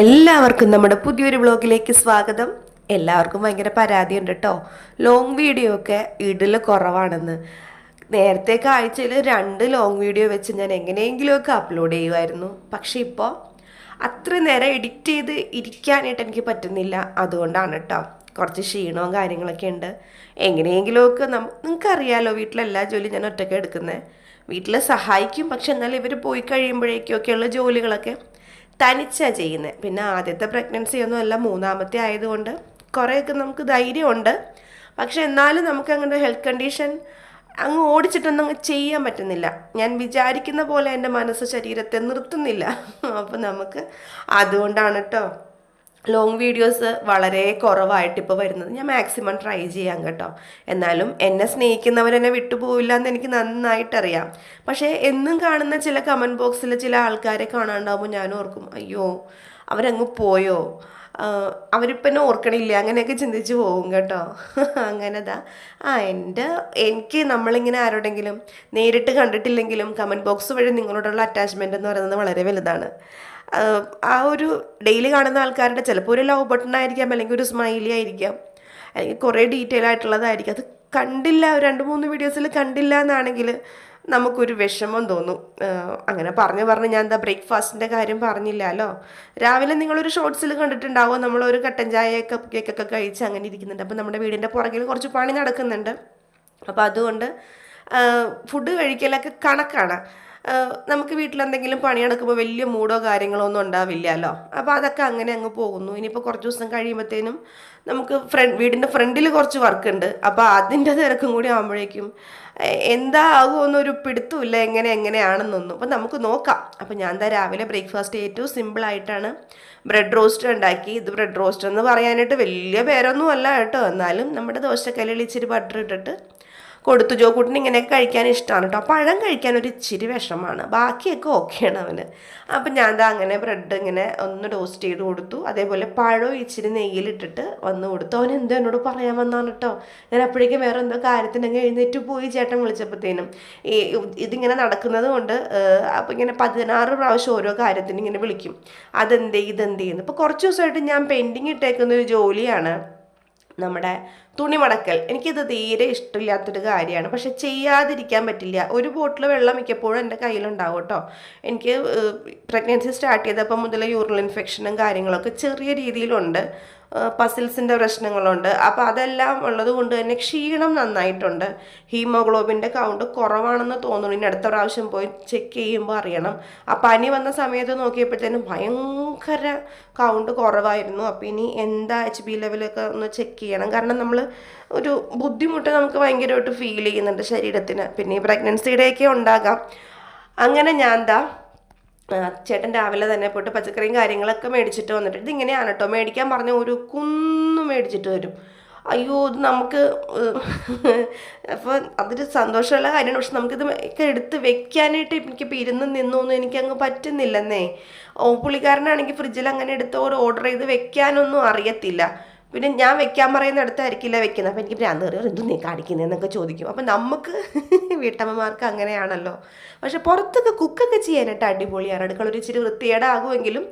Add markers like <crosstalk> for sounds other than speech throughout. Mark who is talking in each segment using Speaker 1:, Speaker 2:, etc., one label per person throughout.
Speaker 1: എല്ലാവർക്കും നമ്മുടെ പുതിയൊരു വ്ളോഗിലേക്ക് സ്വാഗതം. എല്ലാവർക്കും ഭയങ്കര പരാതിയുണ്ട് കേട്ടോ ലോങ് വീഡിയോ ഒക്കെ ഇടൽ കുറവാണെന്ന്. നേരത്തെ ആഴ്ചയിൽ രണ്ട് ലോങ് വീഡിയോ വെച്ച് ഞാൻ എങ്ങനെയെങ്കിലുമൊക്കെ അപ്ലോഡ് ചെയ്യുമായിരുന്നു. പക്ഷെ ഇപ്പോൾ അത്ര നേരം എഡിറ്റ് ചെയ്ത് ഇരിക്കാനായിട്ട് എനിക്ക് പറ്റുന്നില്ല. അതുകൊണ്ടാണ് കേട്ടോ കുറച്ച് ക്ഷീണവും കാര്യങ്ങളൊക്കെ ഉണ്ട്. എങ്ങനെയെങ്കിലുമൊക്കെ നമ്മ നിങ്ങൾക്കറിയാലോ വീട്ടിലെല്ലാ ജോലിയും ഞാൻ ഒറ്റയ്ക്ക് എടുക്കുന്നത്. വീട്ടിൽ സഹായിക്കും. പക്ഷെ എന്നാൽ ഇവർ പോയി കഴിയുമ്പോഴേക്കൊക്കെയുള്ള ജോലികളൊക്കെ തനിച്ചാണ് ചെയ്യുന്നത് പിന്നെ ആദ്യത്തെ പ്രഗ്നൻസി ഒന്നും അല്ല മൂന്നാമത്തെ ആയതുകൊണ്ട് കുറേയൊക്കെ നമുക്ക് ധൈര്യമുണ്ട്. പക്ഷെ എന്നാലും നമുക്ക് അങ്ങനെ ഹെൽത്ത് കണ്ടീഷൻ അങ്ങ് ഓടിച്ചിട്ടൊന്നും ചെയ്യാൻ പറ്റുന്നില്ല. ഞാൻ വിചാരിക്കുന്ന പോലെ എന്റെ മനസ്സ് ശരീരത്തെ നിർത്തുന്നില്ല. <laughs> അപ്പം നമുക്ക് അതുകൊണ്ടാണ് കേട്ടോ ലോങ് വീഡിയോസ് വളരെ കുറവായിട്ട് ഇപ്പോൾ വരുന്നത്. ഞാൻ മാക്സിമം ട്രൈ ചെയ്യാം കേട്ടോ. എന്നാലും എന്നെ സ്നേഹിക്കുന്നവരെന്നെ വിട്ടുപോവില്ല എന്ന് എനിക്ക് നന്നായിട്ടറിയാം. പക്ഷേ എന്നും കാണുന്ന ചില കമന്റ് ബോക്സിൽ ചില ആൾക്കാരെ കാണാണ്ടാവുമ്പോൾ ഞാൻ ഓർക്കും അയ്യോ അവരങ്ങ് പോയോ? അവരിപ്പം എന്നെ ഓർക്കണില്ല? അങ്ങനെയൊക്കെ ചിന്തിച്ച് പോകും കേട്ടോ. <laughs> അങ്ങനെതാ. ആ എന്റെ എനിക്ക് നമ്മളിങ്ങനെ ആരോടെങ്കിലും നേരിട്ട് കണ്ടിട്ടില്ലെങ്കിലും കമന്റ് ബോക്സ് വഴി നിങ്ങളോടുള്ള അറ്റാച്ച്മെന്റ് എന്ന് പറയുന്നത് വളരെ വലുതാണ്. ആ ഒരു ഡെയിലി കാണുന്ന ആൾക്കാരുടെ ചിലപ്പോൾ ഒരു ലവ് ബട്ടൺ ആയിരിക്കാം അല്ലെങ്കിൽ ഒരു സ്മൈലി ആയിരിക്കാം അല്ലെങ്കിൽ കുറേ ഡീറ്റെയിൽ ആയിട്ടുള്ളതായിരിക്കും. അത് കണ്ടില്ല രണ്ട് മൂന്ന് വീഡിയോസിൽ കണ്ടില്ല എന്നാണെങ്കിൽ നമുക്കൊരു വിഷമം തോന്നും. അങ്ങനെ പറഞ്ഞു പറഞ്ഞ് ഞാൻ എന്താ ബ്രേക്ക്ഫാസ്റ്റിന്റെ കാര്യം പറഞ്ഞില്ലല്ലോ രാവിലെ നിങ്ങളൊരു ഷോർട്സിൽ കണ്ടിട്ടുണ്ടാവും നമ്മളൊരു കട്ടൻ ചായയൊക്കെ കേക്കൊക്കെ കഴിച്ച് അങ്ങനെ ഇരിക്കുന്നുണ്ട്. അപ്പം നമ്മുടെ വീടിന്റെ പുറകിൽ കുറച്ച് പണി നടക്കുന്നുണ്ട്. അപ്പോൾ അതുകൊണ്ട് ഫുഡ് കഴിക്കലൊക്കെ കണക്കാണ്. നമുക്ക് വീട്ടിലെന്തെങ്കിലും പണി നടക്കുമ്പോൾ വലിയ മൂടോ കാര്യങ്ങളോ ഒന്നും ഉണ്ടാവില്ലല്ലോ. അപ്പോൾ അതൊക്കെ അങ്ങനെ അങ്ങ് പോകുന്നു. ഇനിയിപ്പോൾ കുറച്ച് ദിവസം കഴിയുമ്പോഴത്തേനും നമുക്ക് ഫ്രണ്ട് വീടിന്റെ ഫ്രണ്ടിൽ കുറച്ച് വർക്ക് ഉണ്ട് അപ്പോൾ അതിന്റെ തിരക്കും കൂടി ആകുമ്പോഴേക്കും എന്താ ആകുമെന്നൊരു പിടുത്തമില്ല എങ്ങനെ എങ്ങനെയാണെന്നൊന്നും അപ്പം നമുക്ക് നോക്കാം. അപ്പം ഞാൻ എന്താ രാവിലെ ബ്രേക്ക്ഫാസ്റ്റ് ഏറ്റവും സിമ്പിളായിട്ടാണ് ബ്രെഡ് റോസ്റ്റ് ഉണ്ടാക്കി. ഇത് ബ്രെഡ് റോസ്റ്റ് എന്ന് പറയാനായിട്ട് വലിയ പേരൊന്നും അല്ല കേട്ടോ. എന്നാലും നമ്മുടെ ദോശക്കല്ലിൽ ഇച്ചിരി ബട്ടർ ഇട്ടിട്ട് കൊടുത്തു ജോക്കൂട്ടിന് ഇങ്ങനെയൊക്കെ കഴിക്കാൻ ഇഷ്ടമാണ് കേട്ടോ പഴം കഴിക്കാൻ ഒരു ഇച്ചിരി വിഷമാണ്. ബാക്കിയൊക്കെ ഓക്കെയാണ് അവന്. അപ്പം ഞാൻ ദാ അങ്ങനെ ബ്രെഡ് ഇങ്ങനെ ഒന്ന് ടോസ്റ്റ് ചെയ്ത് കൊടുത്തു. അതേപോലെ പഴം ഇച്ചിരി നെയ്യിലിട്ടിട്ട് വന്ന് കൊടുത്തു. അവൻ എന്തോ എന്നോട് പറയാൻ വന്നാണ് കേട്ടോ ഞാൻ അപ്പോഴേക്കും വേറെ എന്തോ കാര്യത്തിനങ്ങ് എഴുന്നേറ്റ് പോയി ചേട്ടൻ വിളിച്ചപ്പോഴത്തേനും ഈ ഇതിങ്ങനെ നടക്കുന്നത് കൊണ്ട് അപ്പം ഇങ്ങനെ പതിനാറ് പ്രാവശ്യം ഓരോ കാര്യത്തിന് ഇങ്ങനെ വിളിക്കും. അതെന്തേ ഇതെന്തേ എന്ന്. കുറച്ച് ദിവസമായിട്ട് ഞാൻ പെൻഡിങ് ഇട്ടേക്കുന്ന ഒരു ജോലിയാണ്. നമ്മുടെ തുണി മടക്കൽ എനിക്കിത് തീരെ ഇഷ്ടമില്ലാത്തൊരു കാര്യമാണ്. പക്ഷെ ചെയ്യാതിരിക്കാൻ പറ്റില്ല. ഒരു ബോട്ടിൽ വെള്ളം മിക്കപ്പോഴും എന്റെ കയ്യിലുണ്ടാവും കേട്ടോ. എനിക്ക് പ്രഗ്നൻസി സ്റ്റാർട്ട് ചെയ്തപ്പോൾ മുതൽ യൂറിനൽ ഇൻഫെക്ഷനും കാര്യങ്ങളൊക്കെ ചെറിയ രീതിയിലുണ്ട്. പസിൽസിന്റെ പ്രശ്നങ്ങളുണ്ട്. അപ്പോൾ അതെല്ലാം ഉള്ളത് കൊണ്ട് തന്നെ ക്ഷീണം നന്നായിട്ടുണ്ട്. ഹീമോഗ്ലോബിന്റെ കൗണ്ട് കുറവാണെന്ന് തോന്നുന്നു. ഇനി അടുത്ത പ്രാവശ്യം പോയി ചെക്ക് ചെയ്യുമ്പോൾ അറിയണം. ആ പനി വന്ന സമയത്ത് നോക്കിയപ്പോഴത്തേനും ഭയങ്കര കൗണ്ട് കുറവായിരുന്നു. അപ്പോൾ ഇനി എന്താ എച്ച് ബി ലെവലൊക്കെ ഒന്ന് ചെക്ക് ചെയ്യണം. കാരണം നമ്മൾ ഒരു ബുദ്ധിമുട്ട് നമുക്ക് ഭയങ്കരമായിട്ട് ഫീൽ ചെയ്യുന്നുണ്ട് ശരീരത്തിന്. പിന്നെ ഈ പ്രഗ്നൻസിയുടെയൊക്കെ ഉണ്ടാകാം. അങ്ങനെ ഞാൻ എന്താ ചേട്ടൻ രാവിലെ തന്നെ പോയിട്ട് പച്ചക്കറിയും കാര്യങ്ങളൊക്കെ മേടിച്ചിട്ട് വന്നിട്ട് ഇതിങ്ങനെയാണ് കേട്ടോ മേടിക്കാൻ പറഞ്ഞ ഒരു കുന്നു മേടിച്ചിട്ട് വരും. അയ്യോ ഇത് നമുക്ക് അപ്പോൾ അതൊരു സന്തോഷമുള്ള കാര്യമാണ്. പക്ഷെ നമുക്കിത് ഒക്കെ എടുത്ത് വെക്കാനായിട്ട് എനിക്കിപ്പോൾ ഇരുന്ന് നിന്നൊന്നും എനിക്കങ്ങ് പറ്റുന്നില്ലെന്നേ. പുള്ളിക്കാരനാണെങ്കിൽ ഫ്രിഡ്ജിൽ അങ്ങനെ എടുത്ത് ഓർഡർ ചെയ്ത് വെക്കാനൊന്നും അറിയത്തില്ല. പിന്നെ ഞാൻ വെക്കാൻ പറയുന്ന അടുത്തായിരിക്കില്ല വെക്കുന്നത്? അപ്പം എനിക്ക് ഭ്രാന്ത് കയറി എന്തും നീ കാണിക്കുന്നതെന്നൊക്കെ ചോദിക്കും. അപ്പം നമുക്ക് <laughs> വീട്ടമ്മമാർക്ക് അങ്ങനെയാണല്ലോ. പക്ഷെ പുറത്തൊക്കെ കുക്കൊക്കെ ചെയ്യാനായിട്ട് അടിപൊളിയാണ് അടുക്കള ഒരു ഇച്ചിരി വൃത്തികേടാകുമെങ്കിലും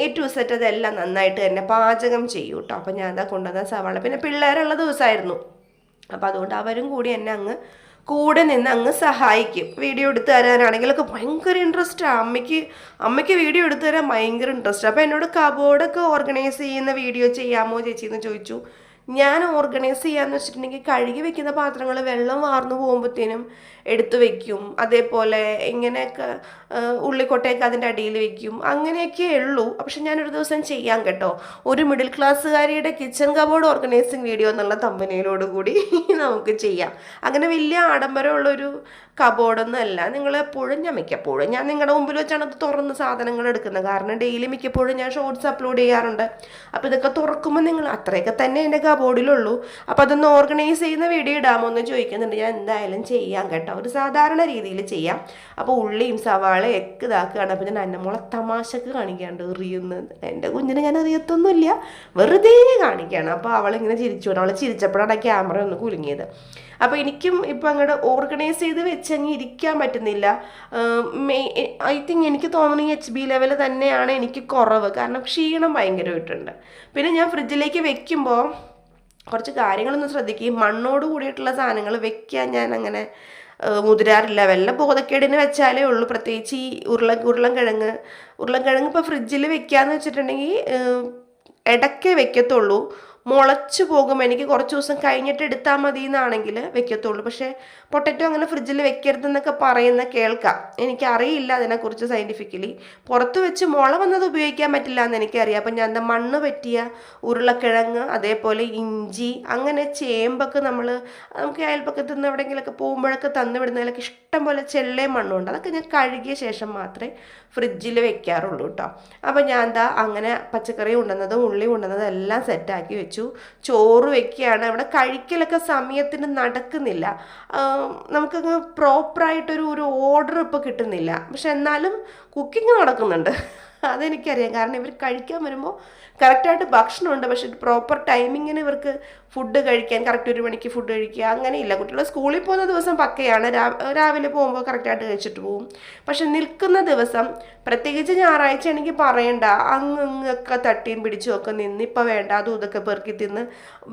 Speaker 1: എ ടു സെറ്റ് അതെല്ലാം നന്നായിട്ട് തന്നെ പാചകം ചെയ്യും കേട്ടോ. അപ്പം ഞാൻ അതാ കൊണ്ടുവന്ന സവാള. പിന്നെ പിള്ളേരുള്ള ദിവസമായിരുന്നു. അപ്പം അതുകൊണ്ട് അവരും കൂടി എന്നെ അങ്ങ് കൂടെ നിന്ന് അങ്ങ് സഹായിക്കും. വീഡിയോ എടുത്തു തരാനാണെങ്കിലൊക്കെ ഭയങ്കര ആണ് അമ്മയ്ക്ക് അമ്മയ്ക്ക് വീഡിയോ എടുത്തു തരാൻ ഭയങ്കര ഇൻട്രസ്റ്റ് അപ്പോൾ എന്നോട് കബോർഡൊക്കെ ഓർഗനൈസ് ചെയ്യുന്ന വീഡിയോ ചെയ്യാമോ ചേച്ചി എന്ന് ചോദിച്ചു. ഞാൻ ഓർഗനൈസ് ചെയ്യാന്ന് വെച്ചിട്ടുണ്ടെങ്കിൽ കഴുകി വെക്കുന്ന പാത്രങ്ങൾ വെള്ളം വാർന്നു പോകുമ്പോഴത്തേനും എടുത്തു വെക്കും. അതേപോലെ ഇങ്ങനെയൊക്കെ ഉള്ളിക്കോട്ടയൊക്കെ അതിന്റെ അടിയിൽ വെക്കും. അങ്ങനെയൊക്കെ ഉള്ളൂ. പക്ഷെ ഞാനൊരു ദിവസം ചെയ്യാം കേട്ടോ. ഒരു മിഡിൽ ക്ലാസ്സുകാരിയുടെ കിച്ചൺ കബോർഡ് ഓർഗനൈസിങ് വീഡിയോ എന്നുള്ള തമ്പനയിലോട് കൂടി <laughs> നമുക്ക് ചെയ്യാം. അങ്ങനെ വലിയ ആഡംബരമുള്ളൊരു കബോർഡൊന്നും അല്ല. നിങ്ങൾ എപ്പോഴും ഞാൻ മിക്കപ്പോഴും ഞാൻ നിങ്ങളുടെ മുമ്പിൽ വെച്ചാണ് അത് തുറന്ന് സാധനങ്ങൾ എടുക്കുന്നത്. കാരണം ഡെയിലി മിക്കപ്പോഴും ഞാൻ ഷോർട്സ് അപ്ലോഡ് ചെയ്യാറുണ്ട്. അപ്പോൾ ഇതൊക്കെ തുറക്കുമ്പോൾ നിങ്ങൾ അത്രയൊക്കെ തന്നെ എന്റെ കബോർഡിലുള്ളൂ അപ്പോൾ അതൊന്ന് ഓർഗനൈസ് ചെയ്യുന്ന വീഡിയോ ഇടാമോ എന്ന് ചോദിക്കുന്നുണ്ട്. ഞാൻ എന്തായാലും ചെയ്യാം കേട്ടോ. ഒരു സാധാരണ രീതിയിൽ ചെയ്യാം. അപ്പോൾ ഉള്ളിയും സവാളയും ഒക്കെ ഇതാക്കുകയാണ്. അപ്പോൾ ഞാൻ അന്നമോളെ തമാശക്ക് കാണിക്കാണ്ട് എറിയുന്നത് എന്റെ കുഞ്ഞിനെ ഞാൻ എറിയത്തൊന്നുമില്ല. വെറുതെ കാണിക്കുകയാണ്. അപ്പോൾ അവളിങ്ങനെ ചിരിച്ചു അവൾ ചിരിച്ചപ്പോഴാണ് ക്യാമറ ഒന്ന് കുലുങ്ങിയത്. അപ്പോൾ എനിക്കും ഇപ്പം അങ്ങോട്ട് ഓർഗനൈസ് ചെയ്ത് വെച്ച് അങ്ങ് ഇരിക്കാൻ പറ്റുന്നില്ല. ഐ തിങ്ക് എനിക്ക് തോന്നുന്നു ഈ എച്ച് ബി ലെവൽ തന്നെയാണ് എനിക്ക് കുറവ്. കാരണം ക്ഷീണം ഭയങ്കരമായിട്ടുണ്ട്. പിന്നെ ഞാൻ ഫ്രിഡ്ജിലേക്ക് വെക്കുമ്പോൾ കുറച്ച് കാര്യങ്ങളൊന്ന് ശ്രദ്ധിക്കുകയും മണ്ണോട് കൂടിയിട്ടുള്ള സാധനങ്ങൾ വെക്കാൻ ഞാൻ അങ്ങനെ മുതിരാറില്ല. വല്ല ബോധക്കേടിന് വെച്ചാലേ ഉള്ളൂ. പ്രത്യേകിച്ച് ഈ ഉരുള ഉരുളൻ കിഴങ്ങ് ഉരുളൻ കിഴങ്ങ് ഇപ്പോൾ ഫ്രിഡ്ജിൽ വെക്കാന്ന് വെച്ചിട്ടുണ്ടെങ്കിൽ ഏഹ്, ഇടയ്ക്കേ വെക്കത്തുള്ളൂ. മുളച്ചു പോകും. എനിക്ക് കുറച്ച് ദിവസം കഴിഞ്ഞിട്ട് എടുത്താൽ മതി എന്നാണെങ്കിൽ വെക്കത്തുള്ളൂ. പക്ഷേ പൊട്ടറ്റോ അങ്ങനെ ഫ്രിഡ്ജിൽ വെക്കരുതെന്നൊക്കെ പറയുന്ന കേൾക്കാം. എനിക്കറിയില്ല അതിനെക്കുറിച്ച് സയന്റിഫിക്കലി പുറത്ത് വെച്ച് മുള വന്നത് ഉപയോഗിക്കാൻ പറ്റില്ല എന്ന് എനിക്കറിയാം. അപ്പം ഞാൻ എന്താ മണ്ണ് പറ്റിയ ഉരുളക്കിഴങ്ങ് അതേപോലെ ഇഞ്ചി അങ്ങനെ ചേമ്പൊക്കെ നമ്മൾ നമുക്ക് അയൽപ്പക്കത്ത് നിന്ന് എവിടെയെങ്കിലുമൊക്കെ പോകുമ്പോഴൊക്കെ തന്നു വിടുന്നതിലൊക്കെ ഇഷ്ടം പോലെ ചെള്ളയും മണ്ണുണ്ട് അതൊക്കെ ഞാൻ കഴുകിയ ശേഷം മാത്രമേ ഫ്രിഡ്ജിൽ വെക്കാറുള്ളൂ കേട്ടോ. അപ്പം ഞാൻ എന്താ അങ്ങനെ പച്ചക്കറി ഉണ്ടെന്നതും ഉള്ളി ഉണ്ടെന്നതും എല്ലാം സെറ്റാക്കി വെച്ചു. ചോറ് വെക്കുകയാണ്. അവിടെ കഴിക്കലൊക്കെ സമയത്തിന് നടക്കുന്നില്ല. നമുക്കങ്ങ് പ്രോപ്പറായിട്ടൊരു ഒരു ഓർഡർ ഇപ്പോൾ കിട്ടുന്നില്ല. പക്ഷെ എന്നാലും കുക്കിംഗ് നടക്കുന്നുണ്ട്. അതെനിക്കറിയാം. കാരണം ഇവർ കഴിക്കാൻ വരുമ്പോൾ കറക്റ്റായിട്ട് ഭക്ഷണമുണ്ട്. പക്ഷെ പ്രോപ്പർ ടൈമിങ്ങിന് ഇവർക്ക് ഫുഡ് കഴിക്കാൻ കറക്റ്റ് ഒരു മണിക്ക് ഫുഡ് കഴിക്കുക അങ്ങനെയില്ല. കുട്ടികൾ സ്കൂളിൽ പോകുന്ന ദിവസം പക്കയാണ്. രാവിലെ പോകുമ്പോൾ കറക്റ്റായിട്ട് കഴിച്ചിട്ട് പോകും. പക്ഷെ നിൽക്കുന്ന ദിവസം പ്രത്യേകിച്ച് ഞായറാഴ്ച എനിക്ക് പറയണ്ട. അങ്ങൊക്കെ തട്ടിയും പിടിച്ചും ഒക്കെ നിന്ന് ഇപ്പം വേണ്ട അതും ഇതൊക്കെ പെറുക്കി തിന്ന്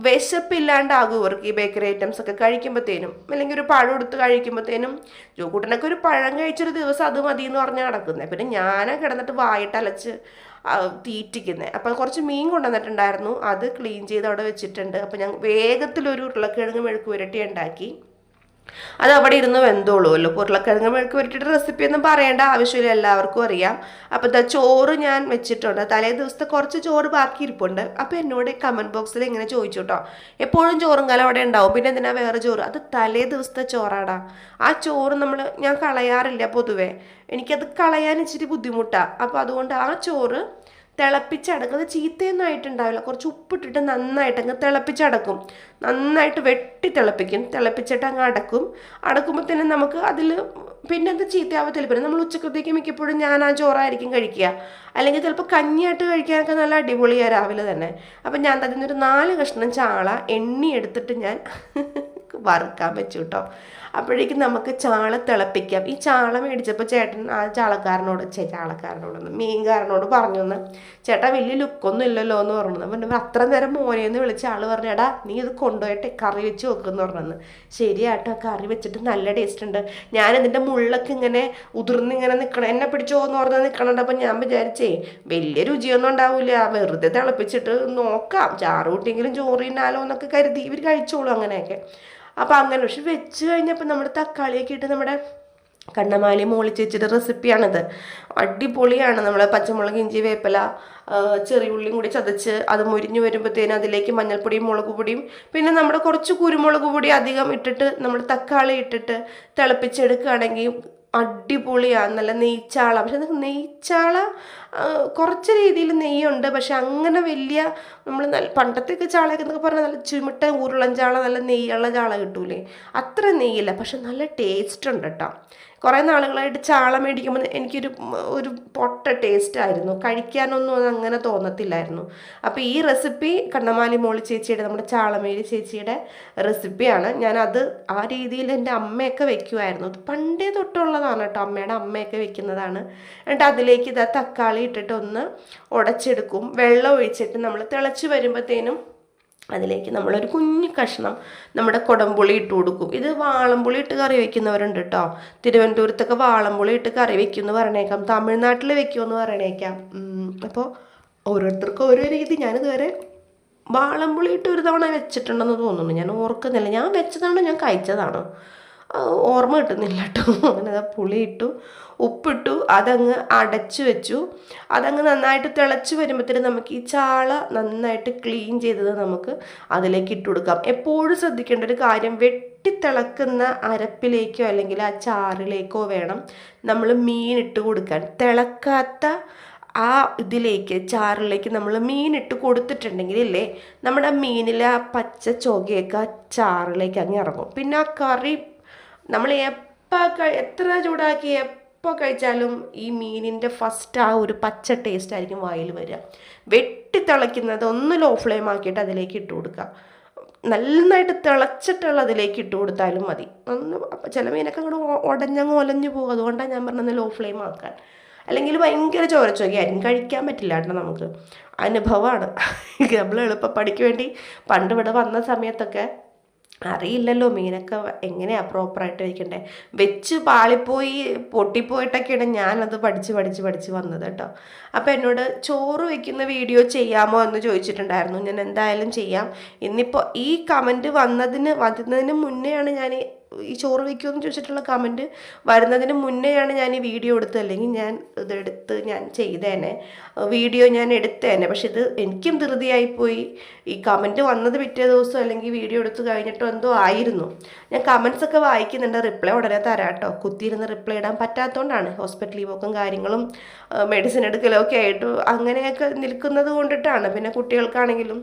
Speaker 1: വിശപ്പില്ലാണ്ടാകും ഇവർക്ക് ഈ ബേക്കറി ഐറ്റംസ് ഒക്കെ കഴിക്കുമ്പോഴത്തേനും അല്ലെങ്കിൽ ഒരു പഴം എടുത്ത് കഴിക്കുമ്പോഴത്തേനും ജോക്കൂട്ടനൊക്കെ ഒരു പഴം കഴിച്ചൊരു ദിവസം അത് മതി എന്ന് പറഞ്ഞാൽ നടക്കുന്നത് പിന്നെ ഞാനാ കിടന്നിട്ട് വായിട്ട് അലച്ച് തീറ്റിക്കുന്നത് അപ്പം കുറച്ച് മീൻ കൊണ്ടുവന്നിട്ടുണ്ടായിരുന്നു. അത് ക്ലീൻ ചെയ്ത് അവിടെ വെച്ചിട്ടുണ്ട്. അപ്പം ഞാൻ വേഗത്തിലൊരു ഉരുളക്കിഴങ്ങ് മെഴുക്ക് പുരട്ടി ഉണ്ടാക്കി. അത് അവിടെ ഇരുന്ന് വെന്തോളുമല്ലോ ഉരുളക്കിഴങ്ങ് മെഴുക്ക് പുരട്ടിയുടെ റെസിപ്പി ഒന്നും പറയേണ്ട ആവശ്യമില്ല. എല്ലാവർക്കും അറിയാം. അപ്പോൾ ഇതാ ചോറ് ഞാൻ വെച്ചിട്ടുണ്ട്. തലേ ദിവസത്തെ കുറച്ച് ചോറ് ബാക്കി ഇരിപ്പുണ്ട്. അപ്പോൾ എന്നോട് കമന്റ് ബോക്സിൽ ഇങ്ങനെ ചോദിച്ചു കേട്ടോ എപ്പോഴും ചോറും കാലം അവിടെ ഉണ്ടാവും. പിന്നെ എന്തിനാ വേറെ ചോറ്? അത് തലേ ദിവസത്തെ ചോറാടാ. ആ ചോറ് നമ്മൾ ഞാൻ കളയാറില്ല പൊതുവേ. എനിക്കത് കളയാൻ ഇച്ചിരി ബുദ്ധിമുട്ടാണ് അപ്പോൾ അതുകൊണ്ട് ആ ചോറ് തിളപ്പിച്ചടക്കും അത് ചീത്തയൊന്നും ആയിട്ടുണ്ടാവില്ല. കുറച്ച് ഉപ്പിട്ടിട്ട് നന്നായിട്ട് അങ്ങ് തിളപ്പിച്ചടക്കും നന്നായിട്ട് വെട്ടി തിളപ്പിക്കും. തിളപ്പിച്ചിട്ട് അങ്ങ് അടക്കും. അടക്കുമ്പോൾ തന്നെ നമുക്ക് അതിൽ പിന്നെ അത് ചീത്തയാവത്തില്ല. പിന്നെ നമ്മൾ ഉച്ചക്കത്തേക്ക് മിക്കപ്പോഴും ഞാൻ ആ ചോറായിരിക്കും കഴിക്കുക. അല്ലെങ്കിൽ ചിലപ്പോൾ കഞ്ഞിയായിട്ട് കഴിക്കാനൊക്കെ നല്ല അടിപൊളിയാണ് രാവിലെ തന്നെ. അപ്പം ഞാൻ അതിൽ നിന്നൊരു നാല് കഷ്ണം ചാള എണ്ണി എടുത്തിട്ട് ഞാൻ വറുക്കാൻ വെച്ചു കേട്ടോ. അപ്പോഴേക്കും നമുക്ക് ചാള തിളപ്പിക്കാം. ഈ ചാള മേടിച്ചപ്പോൾ ചേട്ടൻ ആ ചാളക്കാരനോട് ചേ ചാളക്കാരനോടൊന്ന് മീൻകാരനോട് പറഞ്ഞു എന്ന് ചേട്ടാ വലിയ ലുക്കൊന്നും ഇല്ലല്ലോ എന്ന് പറഞ്ഞു അപ്പം അത്ര നേരം മോനെന്ന് വിളിച്ച ആൾ പറഞ്ഞു എടാ നീ ഇത് കൊണ്ടുപോയിട്ട് കറി വെച്ച് വെക്കുമെന്ന് പറഞ്ഞു ശരിയാട്ടോ കറി വെച്ചിട്ട് നല്ല ടേസ്റ്റ് ഉണ്ട്. ഞാൻ ഇതിന്റെ മുള്ളൊക്കെ ഇങ്ങനെ ഉതിർന്ന് ഇങ്ങനെ നിൽക്കണം എന്നെ പിടിച്ചോ എന്ന് പറഞ്ഞാൽ നിൽക്കണുണ്ട് അപ്പം ഞാൻ വിചാരിച്ചേ വലിയ രുചിയൊന്നും ഉണ്ടാവില്ല. വെറുതെ തിളപ്പിച്ചിട്ട് നോക്കാം. ചാറ് കൂട്ടിയെങ്കിലും ചോറ് തിന്നാലോ എന്നൊക്കെ കരുതി ഇവർ കഴിച്ചോളൂ അങ്ങനെയൊക്കെ. അപ്പം അങ്ങനെ. പക്ഷെ വെച്ച് കഴിഞ്ഞപ്പോൾ നമ്മുടെ തക്കാളിയൊക്കെ ഇട്ട് നമ്മുടെ കണ്ണമാലി മോളി ചേച്ചിയുടെ റെസിപ്പിയാണിത്. അടിപൊളിയാണ്. നമ്മൾ പച്ചമുളക് ഇഞ്ചി വേപ്പില ആ, ചെറിയ ഉള്ളിയും കൂടി ചതച്ച് അത് മുരിഞ്ഞു വരുമ്പോഴത്തേനും അതിലേക്ക് മഞ്ഞൾപ്പൊടിയും മുളക് പൊടിയും പിന്നെ നമ്മുടെ കുറച്ച് കുരുമുളക് പൊടി അധികം ഇട്ടിട്ട് നമ്മൾ തക്കാളി ഇട്ടിട്ട് തിളപ്പിച്ചെടുക്കുകയാണെങ്കിൽ അടിപൊളിയാണ് നല്ല നെയ്ച്ചാള. പക്ഷെ നെയ്ച്ചാള കുറച്ച് രീതിയിൽ നെയ്യുണ്ട്. പക്ഷെ അങ്ങനെ വലിയ നമ്മൾ നല്ല പണ്ടത്തെയൊക്കെ ചാളയൊക്കെ എന്നൊക്കെ പറഞ്ഞാൽ നല്ല ചുമിട്ട ഉരുളൻ ചാള നല്ല നെയ്യുള്ള ചാള കിട്ടൂലേ? അത്ര നെയ്യില്ല. പക്ഷെ നല്ല ടേസ്റ്റ് ഉണ്ട് കേട്ടോ. കുറേ നാളുകളായിട്ട് ചാള മേടിക്കുമ്പോൾ എനിക്കൊരു ഒരു പൊട്ട ടേസ്റ്റ് ആയിരുന്നു. കഴിക്കാനൊന്നും അങ്ങനെ തോന്നത്തില്ലായിരുന്നു. അപ്പോൾ ഈ റെസിപ്പി കണ്ണമാലി മോളി ചേച്ചിയുടെ നമ്മുടെ ചാളമേലി ചേച്ചിയുടെ റെസിപ്പിയാണ് ഞാനത് ആ രീതിയിൽ എന്റെ അമ്മയൊക്കെ വെക്കുമായിരുന്നു. പണ്ടേ തൊട്ടുള്ളതാണ് കേട്ടോ. അമ്മയുടെ അമ്മയൊക്കെ വെക്കുന്നതാണ്. എന്നിട്ട് അതിലേക്ക് ഇതാ തക്കാളി ഇട്ടിട്ട് ഒന്ന് ഉടച്ചെടുക്കും. വെള്ളം ഒഴിച്ചിട്ട് നമ്മൾ തിളച്ച് വരുമ്പോഴത്തേനും അതിലേക്ക് നമ്മളൊരു കുഞ്ഞു കഷ്ണം നമ്മുടെ കുടംപുളി ഇട്ട് കൊടുക്കും. ഇത് വാളംപുളി ഇട്ട് കറി വെക്കുന്നവരുണ്ട് കേട്ടോ തിരുവനന്തപുരത്തൊക്കെ വാളംപുളി ഇട്ട് കറി വെക്കും എന്ന് പറഞ്ഞേക്കാം തമിഴ്നാട്ടിൽ വെക്കുമെന്ന് പറഞ്ഞേക്കാം അപ്പോൾ ഓരോരുത്തർക്കും ഓരോ രീതി. ഞാനിതുവരെ വാളംപുളി ഇട്ട് ഒരു തവണ വെച്ചിട്ടുണ്ടെന്ന് തോന്നുന്നു. ഞാൻ ഓർക്കുന്നില്ല. ഞാൻ വെച്ചതാണോ ഞാൻ കഴിച്ചതാണോ. ഓർമ്മ കിട്ടുന്നില്ല കേട്ടോ. അങ്ങനെ പുളിയിട്ടു ഉപ്പിട്ടു അതങ്ങ് അടച്ചു വെച്ചു. അതങ്ങ് നന്നായിട്ട് തിളച്ച് വരുമ്പോഴത്തേനും നമുക്ക് ഈ ചാള നന്നായിട്ട് ക്ലീൻ ചെയ്തത് നമുക്ക് അതിലേക്ക് ഇട്ട് കൊടുക്കാം. എപ്പോഴും ശ്രദ്ധിക്കേണ്ട ഒരു കാര്യം വെട്ടിത്തിളക്കുന്ന അരപ്പിലേക്കോ അല്ലെങ്കിൽ ആ ചാറിലേക്കോ വേണം നമ്മൾ മീൻ ഇട്ട് കൊടുക്കാൻ. തിളക്കാത്ത ആ ഇതിലേക്ക് ചാറിലേക്ക് നമ്മൾ മീനിട്ട് കൊടുത്തിട്ടുണ്ടെങ്കിൽ ഇല്ലേ നമ്മുടെ മീനിലെ ആ പച്ച ചുകയൊക്കെ ആ ചാറിലേക്ക് അങ്ങ് ഇറങ്ങും. പിന്നെ ആ കറി നമ്മൾ എപ്പോൾ എത്ര ചൂടാക്കി എപ്പോൾ കഴിച്ചാലും ഈ മീനിന്റെ ഫസ്റ്റ് ആ ഒരു പച്ച ടേസ്റ്റ് ആയിരിക്കും വായിൽ വരിക വെട്ടി തിളയ്ക്കുന്നത് ഒന്ന് ലോ ഫ്ലെയിം ആക്കിയിട്ട് അതിലേക്ക് ഇട്ട് കൊടുക്കുക. നന്നായിട്ട് തിളച്ചിട്ടുള്ള അതിലേക്ക് ഇട്ട് കൊടുത്താലും മതി. ഒന്ന് ചില മീനൊക്കെ അങ്ങോട്ട് ഉടഞ്ഞങ്ങ് ഒലഞ്ഞു പോകും. അതുകൊണ്ടാണ് ഞാൻ പറഞ്ഞത് ലോ ഫ്ലെയിം ആക്കാൻ. അല്ലെങ്കിൽ ഭയങ്കര ചോരച്ചൊക്കെയായിരിക്കും കഴിക്കാൻ പറ്റില്ല കേട്ടോ നമുക്ക്. അനുഭവമാണ്. <laughs> നമ്മൾ എളുപ്പപ്പടിക്ക് വേണ്ടി പണ്ട് ഇവിടെ വന്ന സമയത്തൊക്കെ അറിയില്ലല്ലോ മീനൊക്കെ എങ്ങനെയാണ് പ്രോപ്പറായിട്ട് വയ്ക്കണ്ടേ വെച്ച് പാളിപ്പോയി പൊട്ടിപ്പോയിട്ടൊക്കെയാണ് ഞാനത് പഠിച്ച് പഠിച്ച് പഠിച്ച് വന്നത് കേട്ടോ. അപ്പോൾ എന്നോട് ചോറ് വയ്ക്കുന്ന വീഡിയോ ചെയ്യാമോ എന്ന് ചോദിച്ചിട്ടുണ്ടായിരുന്നു. ഞാൻ എന്തായാലും ചെയ്യാം. ഇന്നിപ്പോൾ ഈ കമന്റ് വന്നതിന് വന്നതിന് മുന്നെയാണ് ഞാൻ ഈ ചോറ് വയ്ക്കുമെന്ന് ചോദിച്ചിട്ടുള്ള കമന്റ് വരുന്നതിന് മുന്നെയാണ് ഞാൻ ഈ വീഡിയോ എടുത്തത്. അല്ലെങ്കിൽ ഞാൻ ഇതെടുത്ത് ഞാൻ ചെയ്തേനെ. വീഡിയോ ഞാൻ എടുത്തേനെ. പക്ഷെ ഇത് എനിക്കും ധൃതിയായിപ്പോയി. ഈ കമന്റ് വന്നത് പിറ്റേ ദിവസം അല്ലെങ്കിൽ വീഡിയോ എടുത്ത് കഴിഞ്ഞിട്ടോ എന്തോ ആയിരുന്നു. ഞാൻ കമൻസ് ഒക്കെ വായിക്കുന്നുണ്ട്. റിപ്ലൈ ഉടനെ തരാം കേട്ടോ കുത്തിയിരുന്ന് റിപ്ലൈ ഇടാൻ പറ്റാത്തതുകൊണ്ടാണ് ഹോസ്പിറ്റൽ ലീവൊക്കെ കാര്യങ്ങളും മെഡിസിൻ എടുക്കലൊക്കെ ആയിട്ട് അങ്ങനെയൊക്കെ നിൽക്കുന്നത് കൊണ്ടിട്ടാണ്. പിന്നെ കുട്ടികൾക്കാണെങ്കിലും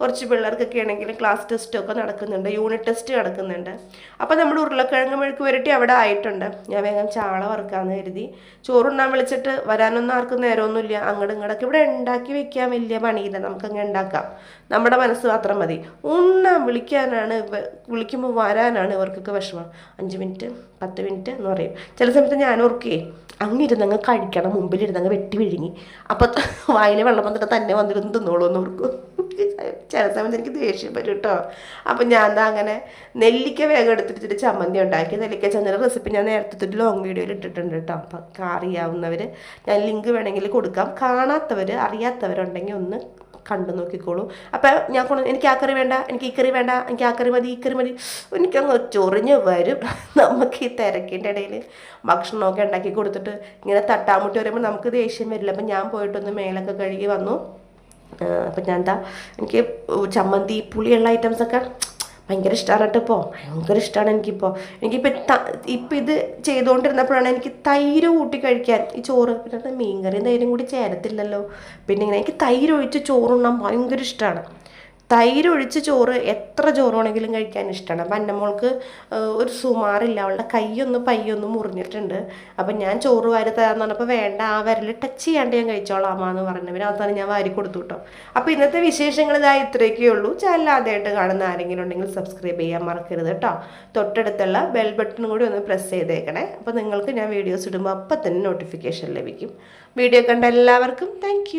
Speaker 1: കുറച്ച് പിള്ളേർക്കൊക്കെ ആണെങ്കിൽ ക്ലാസ് ടെസ്റ്റൊക്കെ നടക്കുന്നുണ്ട് യൂണിറ്റ് ടെസ്റ്റ് നടക്കുന്നുണ്ട്. അപ്പോൾ നമ്മൾ ഉരുളക്കിഴങ്ങ് മെഴുക്ക് വരട്ടി അവിടെ ആയിട്ടുണ്ട്. ഞാൻ വേഗം ചാള വറുക്കാമെന്ന് കരുതി. ചോറുണ്ണാൻ വിളിച്ചിട്ട് വരാനൊന്നും ആർക്കും നേരമൊന്നുമില്ല. അങ്ങോട്ടും ഇങ്ങോട്ടൊക്കെ ഇവിടെ ഉണ്ടാക്കി വെക്കാൻ വലിയ പണിയില്ല. നമുക്കങ്ങ് ഉണ്ടാക്കാം. നമ്മുടെ മനസ്സ് മാത്രം മതി. ഉണ്ണാൻ വിളിക്കാനാണ് വിളിക്കുമ്പോൾ വരാനാണ് ഇവർക്കൊക്കെ വിഷമം. അഞ്ച് മിനിറ്റ് പത്ത് മിനിറ്റ് എന്ന് പറയും. ചില സമയത്ത് ഞാൻ ഓർക്കേ അങ്ങിരുന്നങ്ങ് കഴിക്കണം. മുമ്പിലിരുന്നങ്ങ് വെട്ടി വിഴുങ്ങി. അപ്പം വായിലെ വെള്ളം വന്നിട്ട് തന്നെ വന്നിരുന്ന് തിന്നോളൂ എന്ന് ഓർക്കും. ചില സമയത്ത് എനിക്ക് ദേഷ്യം വരും കേട്ടോ അപ്പം ഞാൻ എന്താ അങ്ങനെ നെല്ലിക്ക വേഗം എടുത്തിട്ട് ചമ്മന്തി ഉണ്ടാക്കി. നെല്ലിക്ക ചമ്മന്തി റെസിപ്പി ഞാൻ നേരത്തെ ലോങ് വീഡിയോയിൽ ഇട്ടിട്ടുണ്ട് കേട്ടോ അപ്പം അറിയാവുന്നവർ ഞാൻ ലിങ്ക് വേണമെങ്കിൽ കൊടുക്കാം. കാണാത്തവർ അറിയാത്തവരുണ്ടെങ്കിൽ ഒന്ന് കണ്ടു നോക്കിക്കോളൂ. അപ്പം ഞാൻ എനിക്ക് ആ കറി വേണ്ട എനിക്ക് ഈ കറി വേണ്ട എനിക്ക് ആ കറി മതി ഈ കറി മതി. എനിക്കങ്ങ് ചൊറിഞ്ഞ് വരും. <laughs> നമുക്ക് ഈ തിരക്കിന്റെ ഇടയിൽ ഭക്ഷണമൊക്കെ ഉണ്ടാക്കി കൊടുത്തിട്ട് ഇങ്ങനെ തട്ടാമുട്ടി വരുമ്പോൾ നമുക്ക് ദേഷ്യം വരില്ല. അപ്പം ഞാൻ പോയിട്ടൊന്ന് മേലൊക്കെ കഴുകി വന്നു. അപ്പം ഞാൻ എന്താ എനിക്ക് ചമ്മന്തി പുളിയുള്ള ഐറ്റംസൊക്കെ ഭയങ്കര ഇഷ്ടമാണ് കേട്ടോ ഇപ്പോൾ ഭയങ്കര ഇഷ്ടമാണ് എനിക്കിപ്പോൾ എനിക്കിപ്പോൾ ഇപ്പം ഇത് ചെയ്തുകൊണ്ടിരുന്നപ്പോഴാണ് എനിക്ക് തൈര് കൂട്ടി കഴിക്കാൻ ഈ ചോറ് പിന്നെ മീൻകറിയും തൈരും കൂടി ചേരത്തില്ലല്ലോ. പിന്നെ ഇങ്ങനെ എനിക്ക് തൈര് ഒഴിച്ച് ചോറുണ്ണാൻ ഭയങ്കര ഇഷ്ടമാണ് തൈര് ഒഴിച്ച് ചോറ് എത്ര ചോറ് വേണമെങ്കിലും കഴിക്കാൻ ഇഷ്ടമാണ് അപ്പം എന്റെ മോൾക്ക് ഒരു സുമാറില്ല. അവളുടെ കൈയൊന്ന് പയ്യൊന്ന് മുറിഞ്ഞിട്ടുണ്ട്. അപ്പം ഞാൻ ചോറ് വാരി തരാമെന്ന് പറഞ്ഞപ്പോൾ വേണ്ട ആ വിരൽ ടച്ച് ചെയ്യാണ്ട് ഞാൻ കഴിച്ചോളാം അമ്മ എന്ന് പറഞ്ഞു. പിന്നെ അവസാനം ഞാൻ വാരി കൊടുത്തു കേട്ടോ അപ്പോൾ ഇന്നത്തെ വിശേഷങ്ങൾ ഇതാ ഇത്രയൊക്കെ ഉള്ളൂ. ചാനൽ ആദ്യമായിട്ട് കാണുന്ന ആരെങ്കിലും ഉണ്ടെങ്കിൽ സബ്സ്ക്രൈബ് ചെയ്യാൻ മറക്കരുത് കേട്ടോ തൊട്ടടുത്തുള്ള ബെൽ ബട്ടൺ കൂടി ഒന്ന് പ്രസ് ചെയ്തേക്കണേ. അപ്പോൾ നിങ്ങൾക്ക് ഞാൻ വീഡിയോസ് ഇടുമ്പോൾ അപ്പം തന്നെ നോട്ടിഫിക്കേഷൻ ലഭിക്കും. വീഡിയോ കണ്ട എല്ലാവർക്കും താങ്ക്